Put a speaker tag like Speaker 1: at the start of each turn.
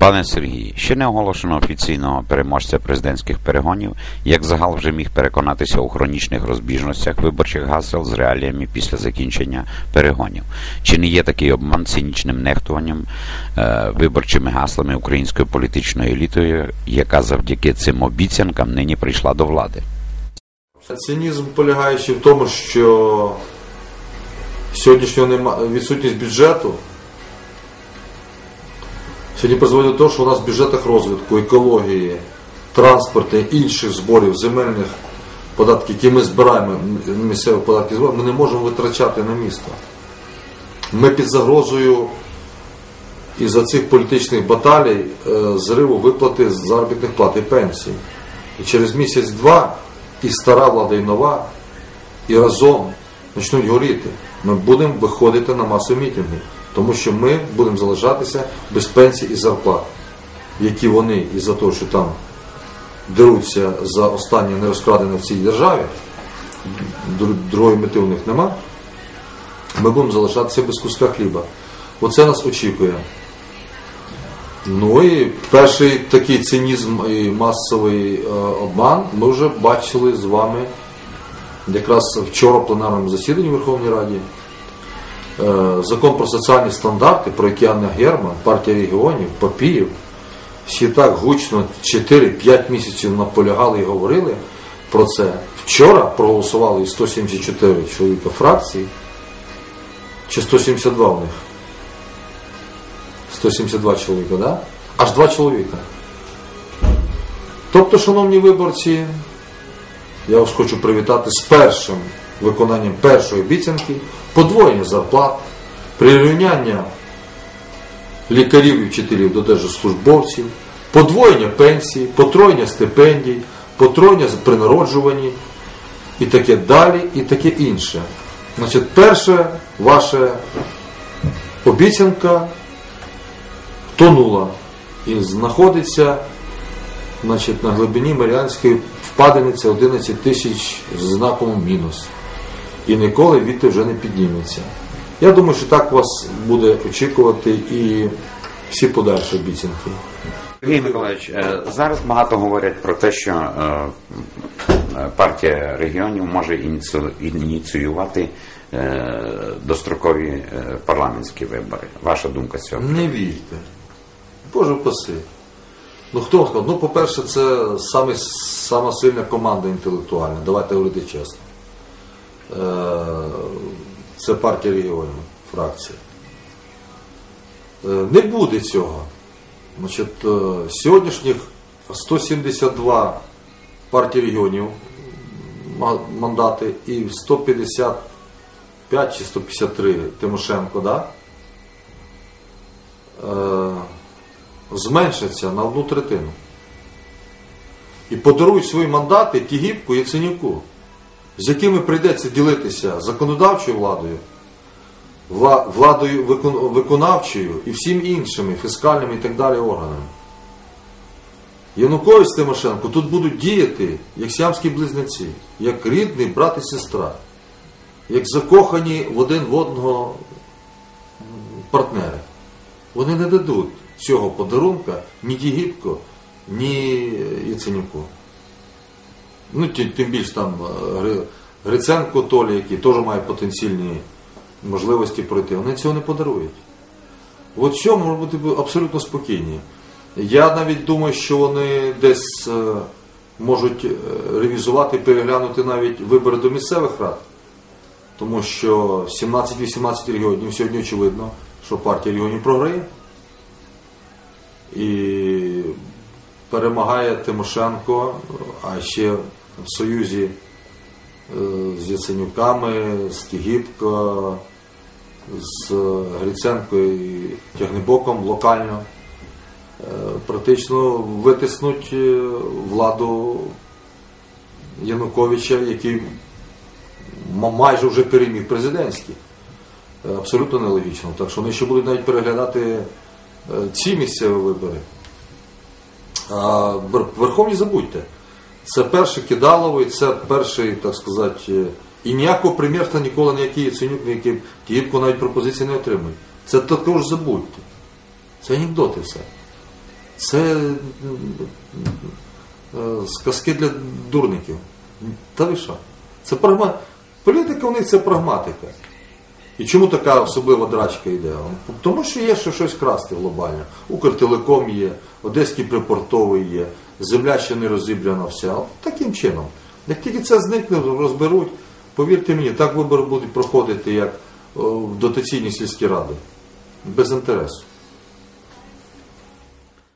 Speaker 1: Пане Сергій, ще не оголошено офіційного переможця президентських перегонів, як загал вже міг переконатися у хронічних розбіжностях виборчих гасел з реаліями після закінчення перегонів. Чи не є такий обман цинічним нехтуванням е, виборчими гаслами українською політичною елітою, яка завдяки цим обіцянкам нині прийшла до влади?
Speaker 2: Цинізм полягає ще в тому, що сьогоднішнього нема відсутність бюджету сьогодні призводить до того, що у нас в бюджетах розвитку, екології, транспорту, інших зборів, земельних податків, які ми збираємо, м- місцевих податків збираємо, ми не можемо витрачати на місто. Ми під загрозою із-за цих політичних баталій е, зриву виплати заробітних плат і пенсій. І через місяць-два і стара влада, і нова, і разом почнуть горіти. Ми будемо виходити на масові мітинги, тому що ми будемо залишатися без пенсій і зарплат, які вони із-за того, що там деруться за останнє нерозкрадене в цій державі, другої мети у них нема, ми будемо залишатися без куска хліба. Оце нас очікує. Ну і перший такий цинізм і масовий е, обман ми вже бачили з вами якраз вчора в пленарному засіданні в Верховній Раді. Е, Закон про соціальні стандарти, про який Анна Герман, партія регіонів, Папіїв, всі так гучно 4-5 місяців наполягали і говорили про це. Вчора проголосували 174 чоловіка фракції, чи 172 у них. 172 чоловіка, да? Аж два чоловіка. Тобто, шановні виборці, я вас хочу привітати з першим виконанням першої обіцянки, подвоєння зарплат, прирівняння лікарів і вчителів до держслужбовців, подвоєння пенсій, потроєння стипендій, потроєння при народжуванні і таке далі, і таке інше. Значить, перша ваша обіцянка тонула і знаходиться значить, на глибині Маріанської впадини це 11 тисяч з знаком мінус. І ніколи відти вже не підніметься. Я думаю, що так вас буде очікувати і всі подальші обіцянки.
Speaker 1: Сергій Миколаївич, е, зараз багато говорять про те, що е, партія регіонів може ініціювати е, дострокові парламентські вибори. Ваша думка з цього?
Speaker 2: Не вірте. Боже впаси. Ну хто вам сказав? Ну, по-перше, це саме, сама сильна команда інтелектуальна, давайте говорити чесно. Е, Це партія регіонів, фракція. Е, Не буде цього. Значить, е, сьогоднішніх 172 партії регіонів мандати і 155 чи 153 Тимошенко, да? зменшиться на одну третину. І подарують свої мандати Тігіпку і Яценюку, з якими прийдеться ділитися законодавчою владою, владою виконавчою і всім іншими фіскальними і так далі органами. Янукович Тимошенко тут будуть діяти як сіамські близнеці, як рідний брат і сестра, як закохані в один в одного партнери. Вони не дадуть цього подарунка ні Дігіпко, ні Яценюку. Ну, тим більше там е, Гриценко Толі, який теж має потенційні можливості пройти, вони цього не подарують. От цьому можуть бути абсолютно спокійні. Я навіть думаю, що вони десь е, можуть е, ревізувати, переглянути навіть вибори до місцевих рад. Тому що 17-18 регіонів сьогодні очевидно, що партія регіонів програє. І перемагає Тимошенко, а ще в союзі е, з Яценюками, з Тігіпко, з Гриценко і Тягнебоком локально е, практично витиснуть е, владу Януковича, який майже вже переміг президентський. Абсолютно нелогічно. Так що вони ще будуть навіть переглядати ці місцеві вибори. А Верховні забудьте. Це перший кидаловий, це перший, так сказати, е, і ніякого примірства ніколи ніякий Яценюк, ніякий Тігіпко навіть пропозиції не отримують. Це також забудьте. Це анекдоти все. Це е, сказки для дурників. Та ви що? Це прагма... Політика у них це прагматика. І чому така особлива драчка йде? Тому що є ще щось красти глобально. Укртелеком є, Одеський припортовий є, земля ще не розібрана вся. Таким чином. Як тільки це зникне, розберуть, повірте мені, так вибори будуть проходити, як в дотаційні сільські ради. Без інтересу.